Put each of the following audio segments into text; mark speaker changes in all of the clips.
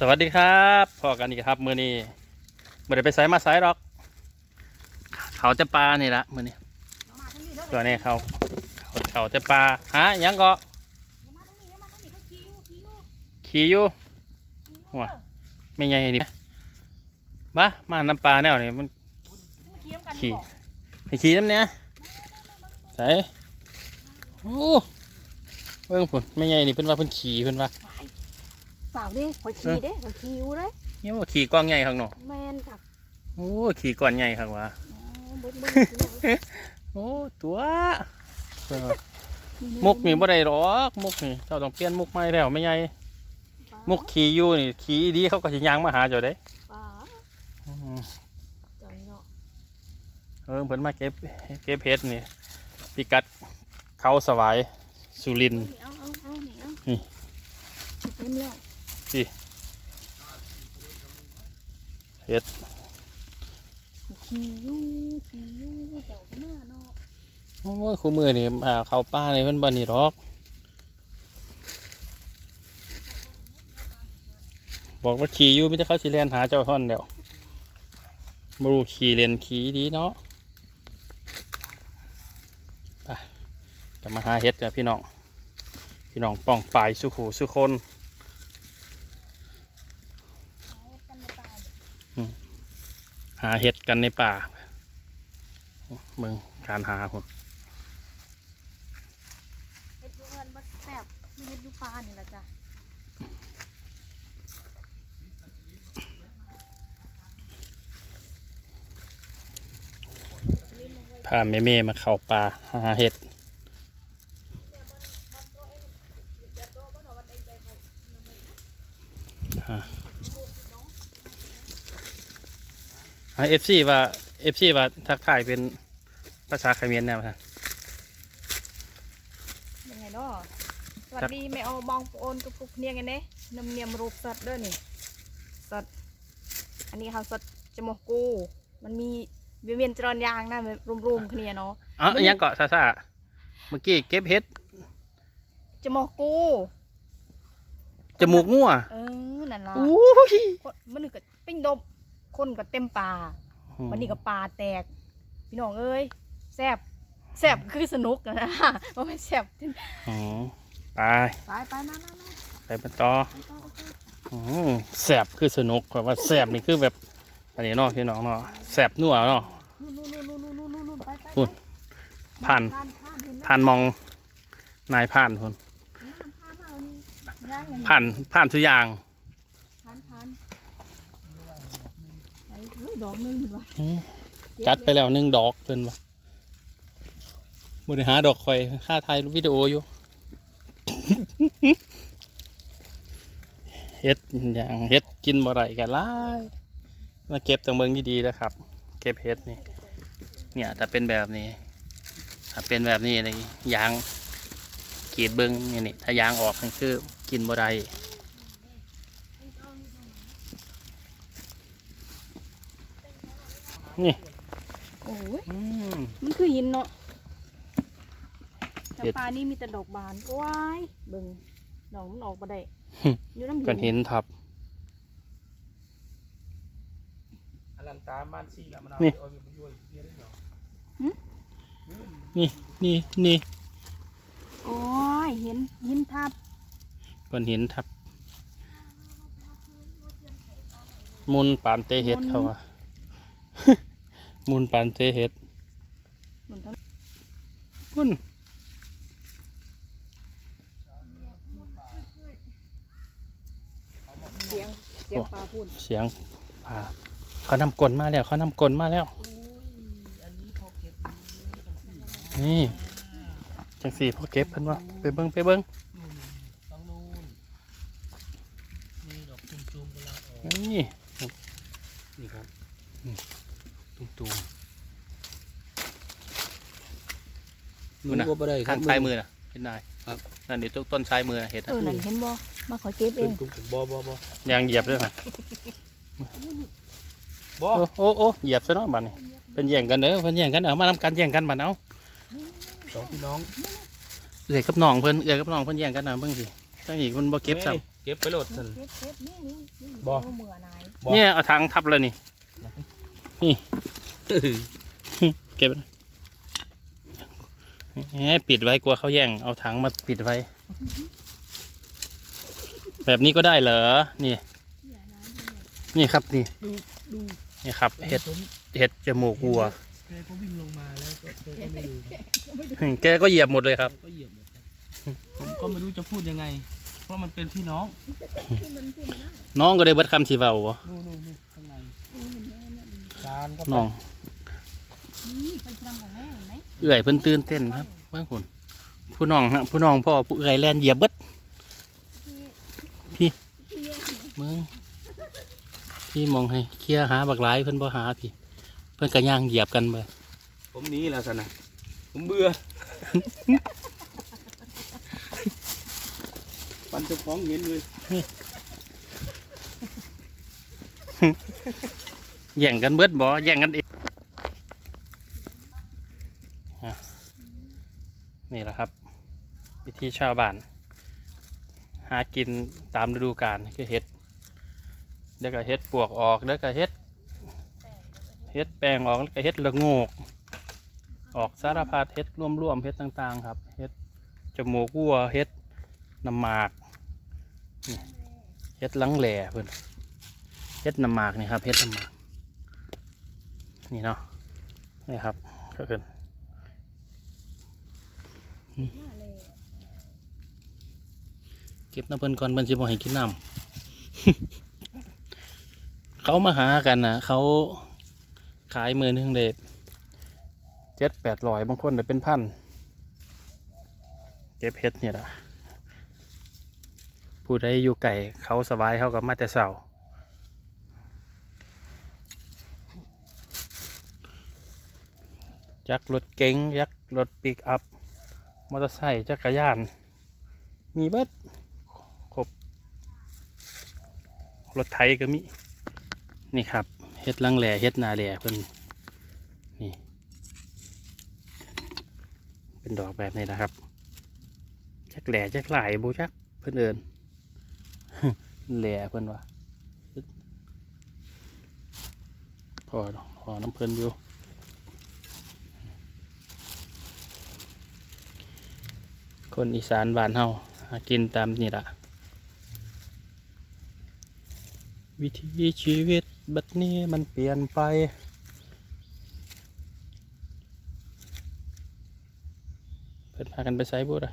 Speaker 1: สวัสดีครับพอกันอีกครับมือนี้ไม่ได้ไปไสมาไสหรอก เขาจะปลานี่ละมือนี้ตัวนี้เขาเขาเขาจะปลาฮะยังก็ขี่อยู่หัวไม่ไงนี่มามาน้ำปลาแนวนี่มันขี่ไปขี่น้ำเนี้ยใส่โอ้เบิ่งผลไม่ไงนี่เป็นว่าเพิ่นขี่เพิ่นว่า
Speaker 2: ปล่าดิขอขี่เด้ขอขี่อยู่เด้
Speaker 1: เนี่ยว่าขี่กว้างใหญ่ข้างนอก
Speaker 2: แมนกับ
Speaker 1: โอ้ขี่ก่อนใหญ่ข้างว่า
Speaker 2: อ๋อเบิ้ลเบิ้ล
Speaker 1: โอ้ตัวเออมุกนี่บ่ได้หรอกมุกนี่เจ้าต้องเปลี่ยนมุกใหม่แล้วไม่ใหญ่มุกขี่อยู่นี่ขี่ดีเขาก็สิยางมาหาเจ้าเด้
Speaker 2: ปลา
Speaker 1: อืม
Speaker 2: จอยเนาะ
Speaker 1: เออเพิ่นมาเก็บเก็บเห็ดนี่พิกัดเขาสวายสุรินทร์
Speaker 2: เอาเอาเอานี่ เอา
Speaker 1: นี่
Speaker 2: เต็มแล้ว
Speaker 1: เห็ด
Speaker 2: ขี่ยูขี่ยูเจ้าก็มาเนาะ
Speaker 1: โอ้ยคู่มือนี่อ่าเขาป้านี่เพิ่นบ่นี่หรอกบอกว่าขี่อยู่ไม่ได้เขาสิเรียนหาเจ้าท่อนเดียวบรูขี่เรียนขี่ดีเนาะไปจะมาหาเห็ดกับพี่น้อง พี่น้องป้องปลายสุขูสุคน หาเห็ดกันในป่าเมืองการหาผม
Speaker 2: เฮ็ดอยู่เงินบัดแซ่บมีเฮ็ดอยู่ปลานี่ล่ะจ้ะ
Speaker 1: พาแม่เม่ๆมาเข้าป่าหาเห็ด เอฟซีว่าเอฟซีว่าทักทายเป็นภาษาเขมรแนวท่าน
Speaker 2: ยังไงเนาะสวัสดีแม่เอาบองโอนกับพวกเนียงกันเด้นำเนียมรูปสัตว์เด้อนี่สัตว์อันนี้เขาสัตว์จมูกกู มันมีเวียนๆจรอนยางนะรวมๆគ្នាเนาะ
Speaker 1: อ๋อยังเกาะซาซาเมื่อกี้เก็บเห็ด
Speaker 2: จมูกกู
Speaker 1: จมูกงัว
Speaker 2: เออนั่นล่ะ
Speaker 1: อู้ย
Speaker 2: คนมันนี่ก็ปิ้งดบ คนก็เต็มป่ามันนี่ก็ป่าแตก พี่น้องเอ้ยแซบแซบคือสนุกนะว่าไม่นแซบ
Speaker 1: อ๋อไป
Speaker 2: ไปไปมามามา
Speaker 1: ไปเป็นต่อ
Speaker 2: ไปต่อไปต่อ
Speaker 1: อืมแสบคือสนุกเพราะว่าแสบนี่คือแบบอันนี้เนาะพี่น้องเนาะแสบนัวเนาะ
Speaker 2: นู่นนู่นนู่นนู่นนู่นนู่นนู่นไปไป
Speaker 1: พูดผ่าน
Speaker 2: ผ่านผ่านเห็นไหม
Speaker 1: ผ่านมองนายผ่านคน
Speaker 2: ผ่านผ่านเอานี่ย่างอย่างนี้
Speaker 1: ผ่านผ่านทุกอย่าง
Speaker 2: ผ่านผ่านไปเฮ้ย ดอกนึงเห็นปะ
Speaker 1: จัดไปแล้วหนึ่งดอกเพิ่นวะบริหาดอกคอยค่าถ่ายวิดีโออยู่เฮ็ดอย่างเฮ็ดกินบ่ไรกันล่มาเก็บตังเบิงดีๆนะครับ เก็บเฮ็ดนี่ เนี่ยถ้าเป็นแบบนี้ ถ้าเป็นแบบนี้เลยยางกีดเบิงนี่นี่ถ้ายางออกมันคือกินบ่ได้ นี่
Speaker 2: โอ้ย
Speaker 1: อืม
Speaker 2: มันคือหินเนาะ
Speaker 1: เห็ด
Speaker 2: จำปานี่มีแต่ดอกบานว้ายเบิ่งดอกมันออกมาได้
Speaker 1: หึ
Speaker 2: อยู่น้ำ
Speaker 1: ก้อนหินทับ
Speaker 3: อลันตาบ้านซีแล้วมันเอา
Speaker 1: นี่
Speaker 3: เอาอยู่มันอยู่เยอะเลยเหรอ
Speaker 1: นี่นี่นี่
Speaker 2: โอ้ยเห็นหินทับ
Speaker 1: ก้อนหินทับมุนปานเตเฮ็ดเขาว่า มุนปานเตเฮ็ด
Speaker 2: เหมือนทั้ง
Speaker 1: มุน
Speaker 2: เสียงเสียงปลาพูด
Speaker 1: เสียงป่าเขานำกลมาแล้วเขานำกลมาแล้ว นี่จังสี่พอเก็บเพิ่นว่าไปเบิ้งไปเบิ้ง
Speaker 3: ต้องนู่นนี่ดอกจุ่มๆกำลังออก
Speaker 1: นี่
Speaker 3: นี่ครับ
Speaker 1: ตุ้มตูม
Speaker 3: มันก็บ่ได้ครั
Speaker 1: ข้า
Speaker 3: บ
Speaker 1: งซ้ายมือน่ะเห็นได้
Speaker 3: ครับ
Speaker 1: นั่นเดี๋ยวต้นซ้ายมือน่ะเห็น
Speaker 2: เออนั่นเห็นบ่มาขอเก็บเอ
Speaker 3: เป็น
Speaker 2: ง
Speaker 3: ตุ้มบ่บ่บ่
Speaker 1: ยางเหยียบด้วยค่ะ
Speaker 3: บ่
Speaker 1: โอ้โอ้โอ้เหยียบซะเนาะบัดนี้เป็นแย่งกันเด้อเพิ่นแย่งกันเอามานำกันแย่งกันบัดเอา
Speaker 3: สองพี่น้อง
Speaker 1: เอื้อยกับน้องเพิ่นเอื้อยกับน้องเพิ่นแย่งกันนะเบิ่งสิตั้งอีกเพิ่นบ่เก็บซ้
Speaker 3: อ้ยเก็บไปโหลดสัน
Speaker 2: เก็บเก็บนี่นี่นี่
Speaker 3: บ่
Speaker 2: เอามือไหน
Speaker 3: บอก
Speaker 1: เนี่ยเอาถังทับเลยนี่เก็บให้ ปิดไว้กลัวเขาแย่ง เอาถังมาปิดไว้ แบบนี้ก็ได้เหรอ นี่ นี่ครับนี่
Speaker 3: ดูดู
Speaker 1: นี่ครับ เห็ด
Speaker 3: ผม
Speaker 1: เห็ดจมูกวัว
Speaker 3: แกก็วิ่งลงมาแล้วก็แกก็ไม่ดูครับ
Speaker 1: แกก็เหยียบหมดเลยครับ
Speaker 3: แกก็เหยียบหมดครับผมก็ไม่รู้จะพูดยังไง เพราะมันเป็นพี่น้อง
Speaker 1: น้องก็ได้เบิดคำสีเบาบ่
Speaker 3: นู่นนู่นนู่นข้างในจานก็ไป
Speaker 1: น้อง
Speaker 2: นี่ เป็นพลังของแม่เห็นไหม
Speaker 1: เอื่อยเพิ่นตื่นเต้นครับบางคนผู้น้องฮะผู้น้องพ่อผู้เอื่อยแลนเหยียบเบิดพี่มึงพี่มองให้เคลียร์หาบักหลายเพิ่นบ่หาพี่ เพิ่นก็ย่างเหยียบกันไป
Speaker 3: ผมหนี้แล้วสนะผมเบื่อปันเจะฟ้าของเห็นเลย
Speaker 1: แย่งกันเบิดบ่แย่งกันเองอะนี่แหละครับ วิธีชาวบ้าน หากินตามฤดูกาลคือเห็ดเดี๋ยวก็เห็ดปวกออกเดี๋ยวก็เห็ดเห็ดแปลงออกแล้วก็เห็ดละโงก ออกสารพัดเห็ดร่วมๆเห็ดต่างๆ ครับเห็ดจมูกวัวเห็ดน้ำหมากเห็ดลังแหล่เพื่อนเห็ดน้ำหมากนี่ครับเห็ดน้ำหมากนี่เนาะนี่ครับก็คือน เก็บน้ำเพิ่นก่อนเพิ่นสิบ่ให้กินน้ำเขามาหากันนะเขาขายมือหนึงเด็ดเจ็ดแปดร้อยบางคนได้เป็นพันเก็บเห็ดเนี่ยละผู้ใดอยู่ไก่เขาสบายเขากับมาแต่เสาจักรถเก๋งยักรถปิกอัพ มอเตอร์ไซค์จักรยาน มีเบิดครบ รถไถก็มี นี่ครับเฮ็ดลังแหล่เฮ็ดนาแหล่เพิ่นนี่ เป็นดอกแบบนี้นะครับจักแหล่จักหลายบูจักเพื่อนเอินแหล่เพื่อนว่าพอพอน้ำเพื่อนอยู่คนอีสานบ้านเฮาหากินตามนี่ละ วิถีชีวิตบัดนี้มันเปลี่ยนไป เพิ่นพากันไปไซบูดอะ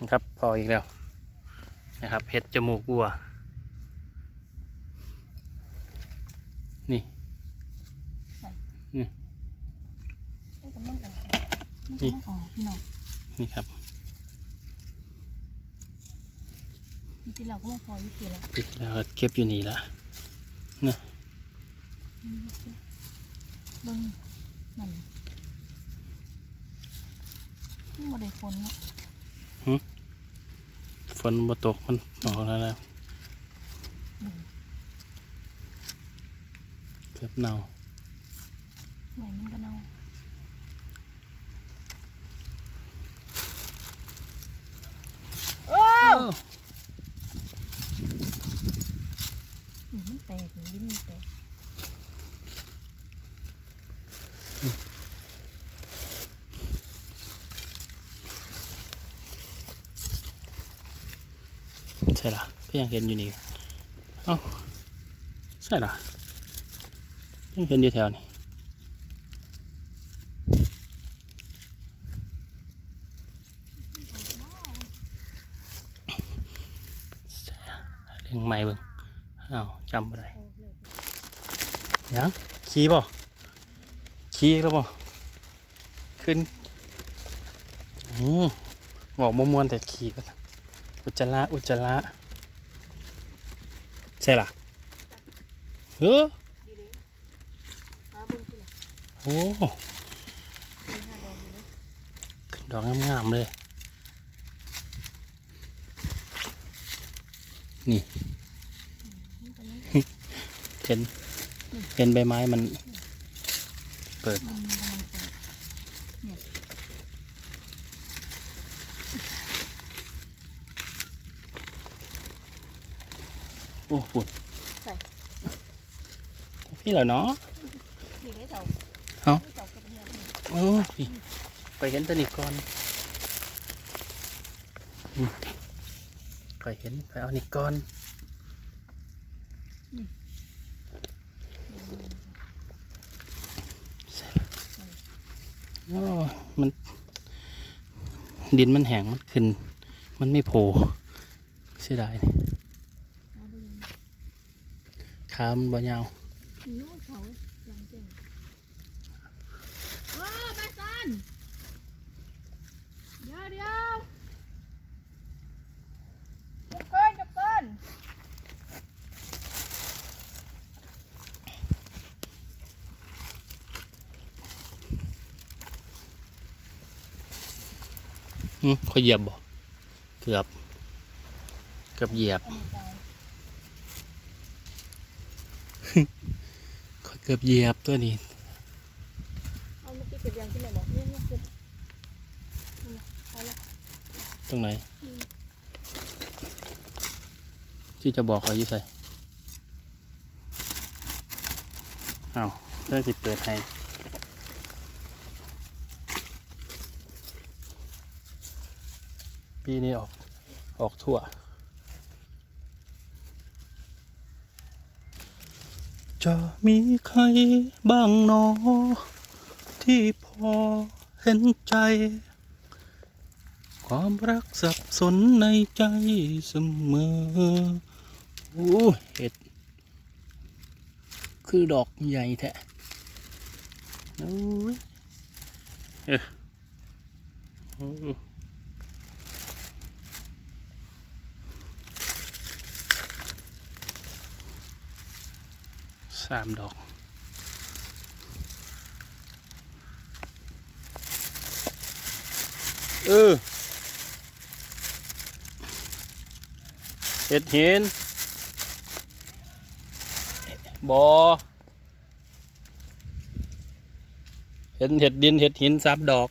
Speaker 1: นะครับพออีกแล้วนะครับเห็ดจมูกวัว นี่นี่
Speaker 2: นี่
Speaker 1: ครับ
Speaker 2: จริงๆเราก็มาพอวิธีแล้ว
Speaker 1: ปิดแล้วก็เก็บอยู่นี่ละ
Speaker 2: เบิ้งนั่นนี่โมเดลฝนเนาะ
Speaker 1: ฝนบ่ตกมันออกแล้วแล้วเกือบเน่า
Speaker 2: ไหนมันก็เน่าอืมมันแตกมันยิ้มมันแตก
Speaker 1: ใช่ละก็ยังเห็นอยู่นี่เอ้าใช่ละยังเห็นอยู่แถวนี้เรื่องใหม่เบิ่งอ้าวจำอะไรยังขี่บ่ขี่แล้วบ่ขึ้นอืมบอกมมวนๆแต่ขี่ก็ อุจจาระอุจจาระใช่ล่ะเออ
Speaker 2: หาเบิ้งที่ไหน
Speaker 1: โอ้
Speaker 2: มีห้าดอก
Speaker 1: งามๆเลย นี่
Speaker 2: เห็
Speaker 1: น เห็นใบไม้มันเปิด
Speaker 2: มันกำลังเปิดเนี่ย
Speaker 1: น โอ้ฝุ่น
Speaker 2: ใส่
Speaker 1: พี่เหรอเนาะ
Speaker 2: นี่ได้เจ้า
Speaker 1: เอ้า
Speaker 2: เจ้ากับเนี่ย
Speaker 1: โอ้พี่ไปเห็นแตะนิก่อนอืมไปเห็นไปเอานิก่อนโอ้มันดินมันแห้งมันขึ้น มันไม่โผล่เสียดายนี่ ขามันบ่ยาว
Speaker 2: นู้นเขาหลังเจ๋งโอ้ไปซันเดี๋ยวเดี๋ยวจับเกินจับเกิน
Speaker 1: อืมเขาเหยียบบ่เกือบ เกือบเหยียบ
Speaker 2: อันนี้ตาย
Speaker 1: ข้อย เกือบเหยียบตัวนี้
Speaker 2: เอาเมื่อกี้เก็บยางที่ไหนบอกเนี่ยเนี่ยเก็บนี่เอาละ
Speaker 1: ตรงไหน
Speaker 2: อืม
Speaker 1: ที่จะบอกเขาอยู่ใส่เอาเรื่องสิเปิดให้ปีนี้ออกออกทั่ว จะมีใครบ้างหนอ ที่พอเห็นใจ ความรักสับสนในใจเสมอโอ้เห็ด คือดอกใหญ่แท้โอ้ยเออ สามดอก เออเห็ดหินบอเห็นเห็ดดินเห็ดหินสามดอก